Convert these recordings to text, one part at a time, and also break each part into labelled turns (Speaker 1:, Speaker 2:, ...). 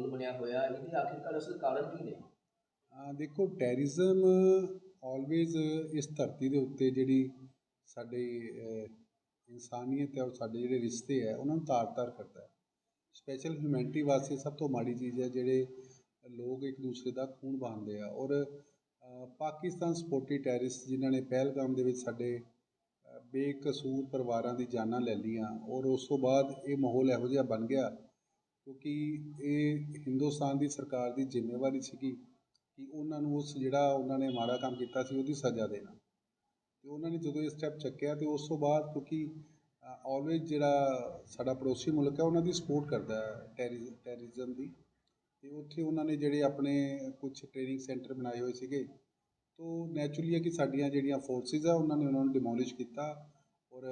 Speaker 1: ਮਾਹੌਲ ਬਣਿਆ ਹੋਇਆ, ਇਹਦੇ ਆਖਿਰਕਾਰ ਅਸਲ ਕਾਰਨ ਕੀ ਨੇ?
Speaker 2: ਦੇਖੋ ਟੈਰਰਿਜ਼ਮ ਆਲਵੇਜ਼ ਇਸ ਧਰਤੀ ਦੇ ਉੱਤੇ ਜਿਹੜੀ ਸਾਡੇ ਇਨਸਾਨੀਅਤ ਹੈ ਔਰ ਸਾਡੇ ਜਿਹੜੇ ਰਿਸ਼ਤੇ ਹੈ, ਉਹਨਾਂ ਨੂੰ ਤਾਰ-ਤਾਰ ਕਰਦਾ ਹੈ। ਸਪੈਸ਼ਲ ਹਿਊਮੈਨਿਟੀ ਵਾਸਤੇ ਸਭ ਤੋਂ ਮਾੜੀ ਚੀਜ਼ ਹੈ, ਜਿਹੜੇ ਲੋਕ ਇੱਕ ਦੂਸਰੇ ਦਾ ਖੂਨ ਬਹਾਉਂਦੇ ਆ। ਔਰ ਪਾਕਿਸਤਾਨ ਸਪੋਰਟੀ ਟੈਰਰਿਸਟ ਜਿਨ੍ਹਾਂ ਨੇ ਪਹਿਲਗਾਮ ਦੇ ਵਿੱਚ ਸਾਡੇ ਬੇਕਸੂਰ ਪਰਿਵਾਰਾਂ ਦੀ ਜਾਨਾਂ ਲੈ ਲਈਆਂ, ਔਰ ਉਸ ਤੋਂ ਬਾਅਦ ਇਹ ਮਾਹੌਲ ਇਹੋ ਜਿਹਾ ਬਣ ਗਿਆ ਕਿਉਂਕਿ ਇਹ ਹਿੰਦੁਸਤਾਨ ਦੀ ਸਰਕਾਰ ਦੀ ਜ਼ਿੰਮੇਵਾਰੀ ਸੀਗੀ ਕਿ ਉਹਨਾਂ ਨੂੰ ਉਸ ਜਿਹੜਾ ਉਹਨਾਂ ਨੇ ਮਾੜਾ ਕੰਮ ਕੀਤਾ ਸੀ ਉਹਦੀ ਸਜ਼ਾ ਦੇਣਾ। ਅਤੇ ਉਹਨਾਂ ਨੇ ਜਦੋਂ ਇਹ ਸਟੈਪ ਚੱਕਿਆ ਅਤੇ ਉਸ ਤੋਂ ਬਾਅਦ ਕਿਉਂਕਿ ਆਲਵੇਜ਼ ਜਿਹੜਾ ਸਾਡਾ ਪੜੋਸੀ ਮੁਲਕ ਹੈ ਉਹਨਾਂ ਦੀ ਸਪੋਰਟ ਕਰਦਾ ਹੈ ਟੈਰਰਿ ਟੈਰਰਿਜ਼ਮ ਦੀ। ਅਤੇ ਉੱਥੇ ਉਹਨਾਂ ਨੇ ਜਿਹੜੇ ਆਪਣੇ ਕੁਝ ਟ੍ਰੇਨਿੰਗ ਸੈਂਟਰ ਬਣਾਏ ਹੋਏ ਸੀਗੇ, ਤੋ ਨੈਚੁਰਲੀ ਹੈ ਕਿ ਸਾਡੀਆਂ ਜਿਹੜੀਆਂ ਫੋਰਸਿਸ ਆ ਉਹਨਾਂ ਨੇ ਉਹਨਾਂ ਨੂੰ ਡਿਮੋਲਿਸ਼ ਕੀਤਾ ਔਰ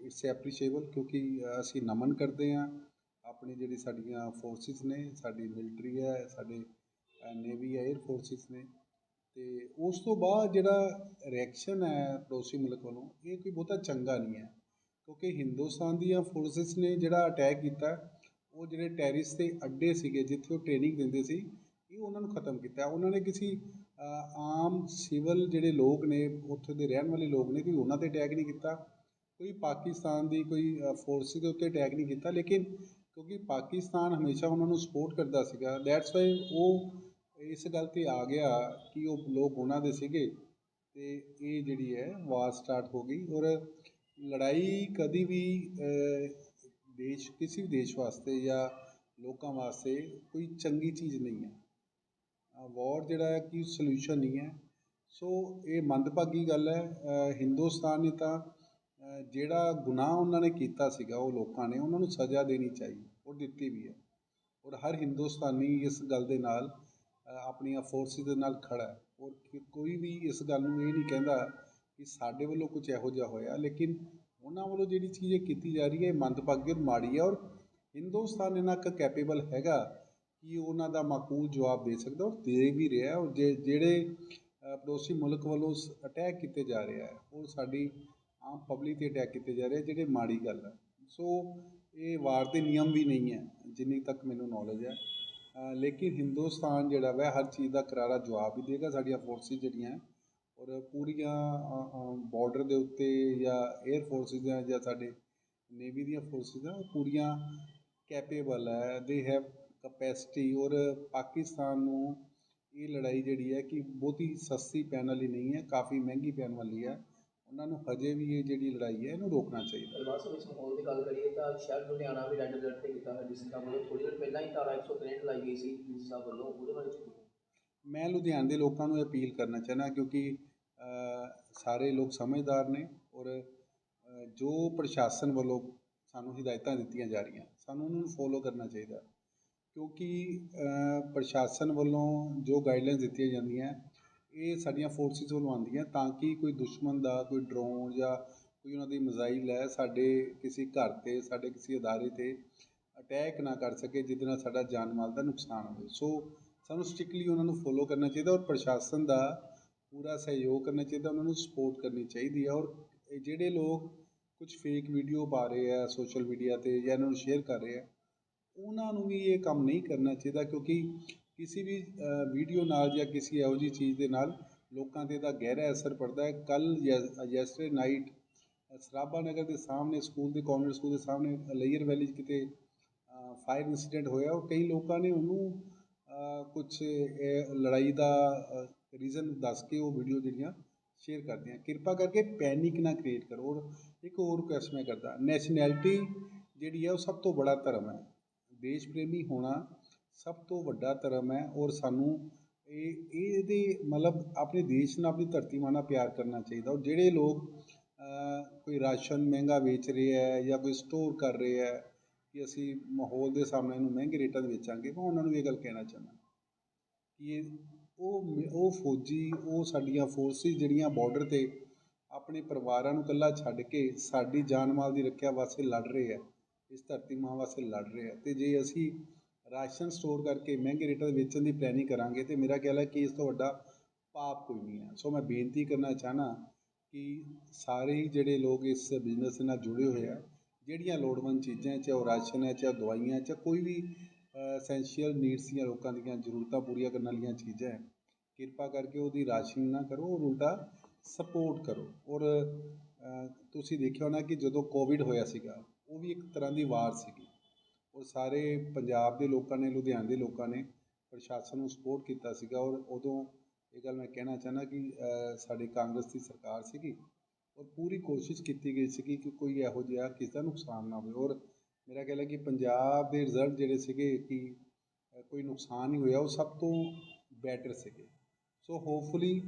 Speaker 2: ਇਟਸ ਐਪਰੀਸ਼ੀਏਬਲ ਕਿਉਂਕਿ ਅਸੀਂ ਨਮਨ ਕਰਦੇ ਹਾਂ। ਆਪਣੀ ਜਿਹੜੀ ਸਾਡੀਆਂ ਫੋਰਸਿਸ ਨੇ, ਸਾਡੀ ਮਿਲਟਰੀ ਹੈ, ਸਾਡੇ ਨੇਵੀ ਹੈ 에ਅਰ ਫੋਰਸਿਸ ਨੇ ਅਤੇ ਉਸ ਤੋਂ ਬਾਅਦ ਜਿਹੜਾ ਰਿਐਕਸ਼ਨ ਹੈ ਪੜੋਸੀ ਮੁਲਕ ਵੱਲੋਂ ਇਹ ਕੋਈ ਬਹੁਤਾ ਚੰਗਾ ਨਹੀਂ ਹੈ, ਕਿਉਂਕਿ ਹਿੰਦੁਸਤਾਨ ਦੀਆਂ ਫੋਰਸਿਸ ਨੇ ਜਿਹੜਾ ਅਟੈਕ ਕੀਤਾ, ਉਹ ਜਿਹੜੇ ਟੈਰਿਸ ਦੇ ਅੱਡੇ ਸੀਗੇ, ਜਿੱਥੇ ਉਹ ਟ੍ਰੇਨਿੰਗ ਦਿੰਦੇ ਸੀ, ਇਹ ਉਹਨਾਂ ਨੂੰ ਖਤਮ ਕੀਤਾ। ਉਹਨਾਂ ਨੇ ਕਿਸੇ ਆਮ ਸਿਵਲ ਜਿਹੜੇ ਲੋਕ ਨੇ, ਉੱਥੇ ਦੇ ਰਹਿਣ ਵਾਲੇ ਲੋਕ ਨੇ, ਕੋਈ ਉਹਨਾਂ ਤੇ ਅਟੈਕ ਨਹੀਂ ਕੀਤਾ, ਕੋਈ ਪਾਕਿਸਤਾਨ ਦੀ ਕੋਈ ਫੋਰਸਿਸ ਦੇ ਉੱਤੇ ਅਟੈਕ ਨਹੀਂ ਕੀਤਾ, ਲੇਕਿਨ ਕਿਉਂਕਿ ਪਾਕਿਸਤਾਨ ਹਮੇਸ਼ਾ ਉਹਨਾਂ ਨੂੰ ਸਪੋਰਟ ਕਰਦਾ ਸੀਗਾ। ਦੈਟਸ ਵਾਈ ਉਹ ਇਸ ਗੱਲ ਤੇ ਆ ਗਿਆ ਕਿ ਉਹ ਲੋਕ ਉਹਨਾਂ ਦੇ ਸੀਗੇ ਤੇ ਇਹ ਜਿਹੜੀ ਹੈ ਵਾਰ ਸਟਾਰਟ ਹੋ ਗਈ ਔਰ ਲੜਾਈ ਕਦੀ ਵੀ ਦੇਸ਼, ਕਿਸੇ ਵੀ ਦੇਸ਼ ਵਾਸਤੇ ਜਾਂ ਲੋਕਾਂ ਵਾਸਤੇ ਕੋਈ ਚੰਗੀ ਚੀਜ਼ ਨਹੀਂ ਹੈ। ਵਾਰ ਜਿਹੜਾ ਹੈ ਕਿ ਸੋਲੂਸ਼ਨ ਨਹੀਂ ਹੈ। ਸੋ ਇਹ ਮੰਦਭਾਗੀ ਗੱਲ ਹੈ। ਹਿੰਦੁਸਤਾਨ ਨੇ ਤਾਂ ਜਿਹੜਾ ਗੁਨਾਹ ਉਹਨਾਂ ਨੇ ਕੀਤਾ ਸੀਗਾ, ਉਹ ਲੋਕਾਂ ਨੇ ਉਹਨਾਂ ਨੂੰ ਸਜ਼ਾ ਦੇਣੀ ਚਾਹੀਦੀ ਔਰ ਦਿੱਤੀ ਵੀ ਹੈ। ਔਰ ਹਰ ਹਿੰਦੁਸਤਾਨੀ ਇਸ ਗੱਲ ਦੇ ਨਾਲ ਆਪਣੀਆਂ ਫੋਰਸਿਸ ਦੇ ਨਾਲ ਖੜਾ ਹੈ। ਔਰ ਕੋਈ ਵੀ ਇਸ ਗੱਲ ਨੂੰ ਇਹ ਨਹੀਂ ਕਹਿੰਦਾ ਕਿ ਸਾਡੇ ਵੱਲੋਂ ਕੁਝ ਇਹੋ ਜਿਹਾ ਹੋਇਆ, ਲੇਕਿਨ ਉਹਨਾਂ ਵੱਲੋਂ ਜਿਹੜੀ ਚੀਜ਼ ਇਹ ਕੀਤੀ ਜਾ ਰਹੀ ਹੈ, ਇਹ ਮੰਦਭਾਗੀ ਔਰ ਮਾੜੀ ਹੈ। ਔਰ ਹਿੰਦੁਸਤਾਨ ਇਹਨਾਂ ਕ ਕੈਪੇਬਲ ਹੈਗਾ ਕਿ ਉਹਨਾਂ ਦਾ ਮਾਕੂਲ ਜਵਾਬ ਦੇ ਸਕਦਾ ਔਰ ਦੇ ਵੀ ਰਿਹਾ ਔਰ ਜੇ- ਜਿਹੜੇ ਪੜੋਸੀ ਮੁਲਕ ਵੱਲੋਂ ਅਟੈਕ ਕੀਤੇ ਜਾ ਰਿਹਾ ਹੈ, ਉਹ ਸਾਡੀ ਆਮ ਪਬਲਿਕ ਤੇ ਅਟੈਕ ਕੀਤੇ ਜਾ ਰਹੇ ਜਿਹੜੇ ਮਾੜੀ ਗੱਲ ਹੈ ਸੋ ਇਹ ਵਾਰ ਦੇ ਨਿਯਮ ਵੀ ਨਹੀਂ ਹੈ, ਜਿੰਨੀ ਤੱਕ ਮੈਨੂੰ ਨੌਲੇਜ ਹੈ। ਲੇਕਿਨ ਹਿੰਦੁਸਤਾਨ ਜਿਹੜਾ ਵੈ, ਹਰ ਚੀਜ਼ ਦਾ ਕਰਾਰਾ ਜਵਾਬ ਵੀ ਦੇਗਾ, ਸਾਡੀਆਂ ਫੋਰਸਿਸ ਜਿਹੜੀਆਂ ਔਰ ਪੂਰੀਆਂ ਬਾਰਡਰ ਦੇ ਉੱਤੇ ਜਾਂ 에ਅਰ ਫੋਰਸਿਸ ਹੈ ਜਾਂ ਸਾਡੇ ਨੇਵੀ ਦੀਆਂ ਫੋਰਸਿਸ ਆ, ਉਹ ਪੂਰੀਆਂ ਕੈਪੇਬਲ ਹੈ। ਦੇ ਹੈਵ ਕਪੈਸਿਟੀ ਔਰ ਪਾਕਿਸਤਾਨ ਨੂੰ ਇਹ ਲੜਾਈ ਜਿਹੜੀ ਹੈ ਕਿ ਬਹੁਤੀ ਸਸਤੀ ਪੈਣ ਵਾਲੀ ਨਹੀਂ ਹੈ, ਕਾਫੀ ਮਹਿੰਗੀ ਪੈਣ ਵਾਲੀ ਹੈ। ਉਹਨਾਂ ਨੂੰ ਹਜੇ ਵੀ ਇਹ ਜਿਹੜੀ ਲੜਾਈ ਹੈ ਇਹਨੂੰ ਰੋਕਣਾ ਚਾਹੀਦਾ
Speaker 1: ਸਾਹਿਬ ਵਿੱਚ ਮਾਹੌਲ ਦੀ ਗੱਲ ਕਰੀਏ ਤਾਂ ਸ਼ਹਿਰ ਲੁਧਿਆਣਾ ਵੀ ਰੈੱਡ ਅਲਰਟ ਤੇ ਕੀਤਾ ਹੈ ਜਿਸ ਸਾਹਿਬ ਵੱਲੋਂ ਥੋੜੀ ਦੇਰ ਪਹਿਲਾਂ ਹੀ ਧਾਰਾ 163 ਲਾਈ ਗਈ ਸੀ ਜਿਸ ਸਾਹਿਬ ਵੱਲੋਂ ਉਹਦੇ ਬਾਰੇ?
Speaker 2: ਮੈਂ ਲੁਧਿਆਣੇ ਦੇ ਲੋਕਾਂ ਨੂੰ ਅਪੀਲ ਕਰਨਾ ਚਾਹੁੰਦਾ ਕਿਉਂਕਿ ਸਾਰੇ ਲੋਕ ਸਮਝਦਾਰ ਨੇ ਔਰ ਜੋ ਪ੍ਰਸ਼ਾਸਨ ਵੱਲੋਂ ਸਾਨੂੰ ਹਦਾਇਤਾਂ ਦਿੱਤੀਆਂ ਜਾ ਰਹੀਆਂ ਸਾਨੂੰ ਉਹਨਾਂ ਨੂੰ ਫੋਲੋ ਕਰਨਾ ਚਾਹੀਦਾ ਕਿਉਂਕਿ ਪ੍ਰਸ਼ਾਸਨ ਵੱਲੋਂ ਜੋ ਗਾਈਡਲਾਈਨਸ ਦਿੱਤੀਆਂ ਜਾਂਦੀਆਂ ਇਹ ਸਾਡੀਆਂ ਫੋਰਸਿਸ ਵੱਲੋਂ ਆਉਂਦੀਆਂ ਤਾਂ ਕਿ ਕੋਈ ਦੁਸ਼ਮਣ ਦਾ, ਕੋਈ ਡਰੋਨ ਜਾਂ ਕੋਈ ਉਹਨਾਂ ਦੀ ਮਿਜ਼ਾਈਲ ਹੈ ਸਾਡੇ ਕਿਸੇ ਘਰ ਤੇ, ਸਾਡੇ ਕਿਸੇ ਅਦਾਰੇ ਤੇ ਅਟੈਕ ਨਾ ਕਰ ਸਕੇ, ਜਿਹਦੇ ਨਾਲ ਸਾਡਾ ਜਾਨ ਮਾਲ ਦਾ ਨੁਕਸਾਨ ਹੋਵੇ। ਸੋ ਸਾਨੂੰ ਸਟ੍ਰਿਕਟਲੀ ਉਹਨਾਂ ਨੂੰ ਫੋਲੋ ਕਰਨਾ ਚਾਹੀਦਾ ਔਰ ਪ੍ਰਸ਼ਾਸਨ ਦਾ ਪੂਰਾ ਸਹਿਯੋਗ ਕਰਨਾ ਚਾਹੀਦਾ, ਉਹਨਾਂ ਨੂੰ ਸਪੋਰਟ ਕਰਨੀ ਚਾਹੀਦੀ ਹੈ ਔਰ ਜਿਹੜੇ ਲੋਕ ਕੁਝ ਫੇਕ ਵੀਡੀਓ ਪਾ ਰਹੇ ਆ ਸੋਸ਼ਲ ਮੀਡੀਆ ਤੇ ਜਾਂ ਇਹਨਾਂ ਨੂੰ ਸ਼ੇਅਰ ਕਰ ਰਹੇ ਆ, ਉਹਨਾਂ ਨੂੰ ਵੀ ਇਹ ਕੰਮ ਨਹੀਂ ਕਰਨਾ ਚਾਹੀਦਾ ਕਿਉਂਕਿ ਕਿਸੇ ਵੀ ਵੀਡੀਓ ਨਾਲ ਜਾਂ ਕਿਸੇ ਇਹੋ ਜਿਹੀ ਚੀਜ਼ ਦੇ ਨਾਲ ਲੋਕਾਂ ਤੇ ਇਹਦਾ ਗਹਿਰਾ ਅਸਰ ਪੜਦਾ ਹੈ। ਕੱਲ ਯੈਸਟਰਡੇ ਨਾਈਟ ਸਰਾਭਾ ਨਗਰ ਦੇ ਸਾਹਮਣੇ ਸਕੂਲ ਦੇ ਕਨਵੈਂਟ ਸਕੂਲ ਦੇ ਸਾਹਮਣੇ ਲਈਅਰ ਵੈਲੀ 'ਚ ਕਿਤੇ ਫਾਇਰ ਇੰਸੀਡੈਂਟ ਹੋਇਆ। ਉਹ ਕਈ ਲੋਕਾਂ ਨੇ ਉਹਨੂੰ ਕੁਛ ਲੜਾਈ ਦਾ ਰੀਜ਼ਨ ਦੱਸ ਕੇ ਉਹ ਵੀਡੀਓ ਜਿਹੜੀਆਂ ਸ਼ੇਅਰ ਕਰਦੇ ਆ ਕਿਰਪਾ ਕਰਕੇ ਪੈਨਿਕ ਨਾ ਕ੍ਰੀਏਟ ਕਰੋ। ਔਰ ਇੱਕ ਹੋਰ ਰਿਕੁਐਸਟ ਮੈਂ ਕਰਦਾ। ਨੈਸ਼ਨੈਲਿਟੀ ਜਿਹੜੀ ਹੈ ਉਹ ਸਭ ਤੋਂ ਬੜਾ ਧਰਮ ਹੈ। ਦੇਸ਼ ਪ੍ਰੇਮੀ ਹੋਣਾ ਸਭ ਤੋਂ ਵੱਡਾ ਧਰਮ ਹੈ ਔਰ ਸਾਨੂੰ ਇਹ ਇਹਦੇ ਮਤਲਬ ਆਪਣੇ ਦੇਸ਼ ਨਾਲ ਆਪਣੀ ਧਰਤੀ ਮਾਂ ਨਾਲ ਪਿਆਰ ਕਰਨਾ ਚਾਹੀਦਾ। ਔਰ ਜਿਹੜੇ ਲੋਕ ਕੋਈ ਰਾਸ਼ਨ ਮਹਿੰਗਾ ਵੇਚ ਰਹੇ ਹੈ ਜਾਂ ਕੋਈ ਸਟੋਰ ਕਰ ਰਹੇ ਹੈ ਕਿ ਅਸੀਂ ਮਾਹੌਲ ਦੇ ਸਾਹਮਣੇ ਇਹਨੂੰ ਮਹਿੰਗੇ ਰੇਟਾਂ 'ਤੇ ਵੇਚਾਂਗੇ, ਮੈਂ ਉਹਨਾਂ ਨੂੰ ਇਹ ਗੱਲ ਕਹਿਣਾ ਚਾਹੁੰਦਾ ਕਿ ਇਹ, ਉਹ ਉਹ ਫੌਜੀ, ਉਹ ਸਾਡੀਆਂ ਫੋਰਸਿਸ ਜਿਹੜੀਆਂ ਬਾਰਡਰ ਤੇ ਆਪਣੇ ਪਰਿਵਾਰਾਂ ਨੂੰ ਇਕੱਲਾ ਛੱਡ ਕੇ ਸਾਡੀ ਜਾਨ ਮਾਲ ਦੀ ਰੱਖਿਆ ਵਾਸਤੇ ਲੜ ਰਹੇ ਹੈ, ਇਸ ਧਰਤੀ ਮਾਂ ਵਾਸਤੇ ਲੜ ਰਹੇ ਆ ਤੇ ਜੇ ਅਸੀਂ ਰਾਸ਼ਨ ਸਟੋਰ ਕਰਕੇ ਮਹਿੰਗੇ ਰੇਟਾਂ 'ਤੇ ਵੇਚਣ ਦੀ ਪਲੈਨਿੰਗ ਕਰਾਂਗੇ ਤੇ ਮੇਰਾ ਖਿਆਲ ਹੈ ਕਿ ਇਸ ਤੋਂ ਵੱਡਾ ਪਾਪ ਕੋਈ ਨਹੀਂ ਹੈ। ਸੋ ਮੈਂ ਬੇਨਤੀ ਕਰਨਾ ਚਾਹਨਾ ਕਿ ਸਾਰੇ ਹੀ ਜਿਹੜੇ ਲੋਕ ਇਸ ਬਿਜ਼ਨਸ ਨਾਲ ਜੁੜੇ ਹੋਏ ਆ, ਜਿਹੜੀਆਂ ਲੋੜਵੰਦ ਚੀਜ਼ਾਂ, ਚਾਹੇ ਉਹ ਰਾਸ਼ਨ ਹੈ, ਚਾਹੇ ਦਵਾਈਆਂ, ਚਾਹੇ ਕੋਈ ਵੀ ਐਸੈਂਸ਼ੀਅਲ ਨੀਡਸ ਦੀਆਂ ਲੋਕਾਂ ਦੀਆਂ ਜ਼ਰੂਰਤਾਂ ਪੂਰੀਆਂ ਕਰਨ ਵਾਲੀਆਂ ਚੀਜ਼ਾਂ ਹੈ, ਕਿਰਪਾ ਕਰਕੇ ਉਹਦੀ ਰਾਸ਼ਿੰਗ ਨਾ ਕਰੋ ਔਰ ਉਲਟਾ ਸਪੋਰਟ ਕਰੋ। ਔਰ ਤੁਸੀਂ ਦੇਖਿਆ ਹੋਣਾ ਕਿ ਜਦੋਂ ਕੋਵਿਡ ਹੋਇਆ ਸੀਗਾ, ਉਹ ਵੀ ਇੱਕ ਤਰ੍ਹਾਂ ਦੀ ਵਾਰ ਸੀਗੀ। ਔਰ ਸਾਰੇ ਪੰਜਾਬ ਦੇ ਲੋਕਾਂ ਨੇ, ਲੁਧਿਆਣੇ ਦੇ ਲੋਕਾਂ ਨੇ ਪ੍ਰਸ਼ਾਸਨ ਨੂੰ ਸਪੋਰਟ ਕੀਤਾ ਸੀਗਾ ਔਰ ਉਦੋਂ ਇਹ ਗੱਲ ਮੈਂ ਕਹਿਣਾ ਚਾਹੁੰਦਾ ਕਿ ਸਾਡੀ ਕਾਂਗਰਸ ਦੀ ਸਰਕਾਰ ਸੀਗੀ ਔਰ ਪੂਰੀ ਕੋਸ਼ਿਸ਼ ਕੀਤੀ ਗਈ ਸੀਗੀ ਕਿ ਕੋਈ ਇਹੋ ਜਿਹਾ ਕਿਸੇ ਦਾ ਨੁਕਸਾਨ ਨਾ ਹੋਵੇ ਔਰ ਮੇਰਾ ਖਿਆਲ ਹੈ ਕਿ ਪੰਜਾਬ ਦੇ ਰਿਜ਼ਲਟ ਜਿਹੜੇ ਸੀਗੇ ਕਿ ਕੋਈ ਨੁਕਸਾਨ ਨਹੀਂ ਹੋਇਆ, ਉਹ ਸਭ ਤੋਂ ਬੈਟਰ ਸੀਗੇ। ਸੋ ਹੋਪਫੁਲੀ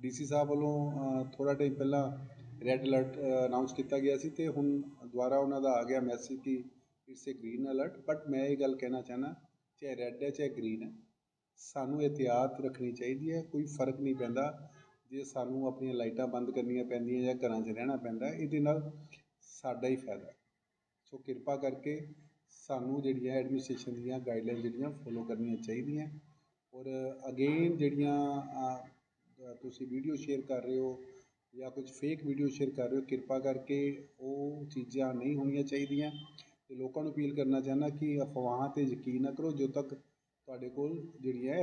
Speaker 2: ਡੀਸੀ ਸਾਹਿਬ ਵੱਲੋਂ ਥੋੜਾ ਟਾਈਮ ਪਹਿਲਾਂ ਰੈੱਡ ਅਲਰਟ ਅਨਾਉਂਸ ਕੀਤਾ ਗਿਆ ਸੀ ਤੇ ਹੁਣ ਦੁਬਾਰਾ ਉਹਨਾਂ ਦਾ ਆ ਗਿਆ ਮੈਸੇਜ ਕਿ it's a green alert but ਮੈਂ ਇਹ ਗੱਲ ਕਹਿਣਾ ਚਾਹੁੰਦਾ ਚਾਹੇ ਰੈੱਡ ਹੈ ਚਾਹੇ ਗ੍ਰੀਨ ਹੈ ਸਾਨੂੰ ਇਹਤਿਆਤ ਰੱਖਣੀ ਚਾਹੀਦੀ ਹੈ ਕੋਈ ਫ਼ਰਕ ਨਹੀਂ ਪੈਂਦਾ ਜੇ ਸਾਨੂੰ ਆਪਣੀਆਂ ਲਾਈਟਾਂ ਬੰਦ ਕਰਨੀਆਂ ਪੈਂਦੀਆਂ ਜਾਂ ਘਰਾਂ 'ਚ ਰਹਿਣਾ ਪੈਂਦਾ ਇਹਦੇ ਨਾਲ ਸਾਡਾ ਹੀ ਫਾਇਦਾ ਸੋ ਕਿਰਪਾ ਕਰਕੇ ਸਾਨੂੰ ਜਿਹੜੀਆਂ ਐਡਮਿਨਿਸਟ੍ਰੇਸ਼ਨ ਦੀਆਂ ਗਾਈਡਲਾਈਨ ਜਿਹੜੀਆਂ ਫੋਲੋ ਕਰਨੀਆਂ ਚਾਹੀਦੀਆਂ ਔਰ ਅਗੇਨ ਜਿਹੜੀਆਂ ਤੁਸੀਂ ਵੀਡੀਓ ਸ਼ੇਅਰ ਕਰ ਰਹੇ ਹੋ ਜਾਂ ਕੁਝ ਫੇਕ ਵੀਡੀਓ ਸ਼ੇਅਰ ਕਰ ਰਹੇ ਹੋ ਕਿਰਪਾ ਕਰਕੇ ਉਹ ਚੀਜ਼ਾਂ ਨਹੀਂ ਹੋਣੀਆਂ ਚਾਹੀਦੀਆਂ ਅਤੇ ਲੋਕਾਂ ਨੂੰ ਅਪੀਲ ਕਰਨਾ ਚਾਹੁੰਦਾ ਕਿ ਅਫਵਾਹਾਂ ਤੇ ਯਕੀਨ ਨਾ ਕਰੋ ਜਦੋਂ ਤੱਕ ਤੁਹਾਡੇ ਕੋਲ ਜਿਹੜੀਆਂ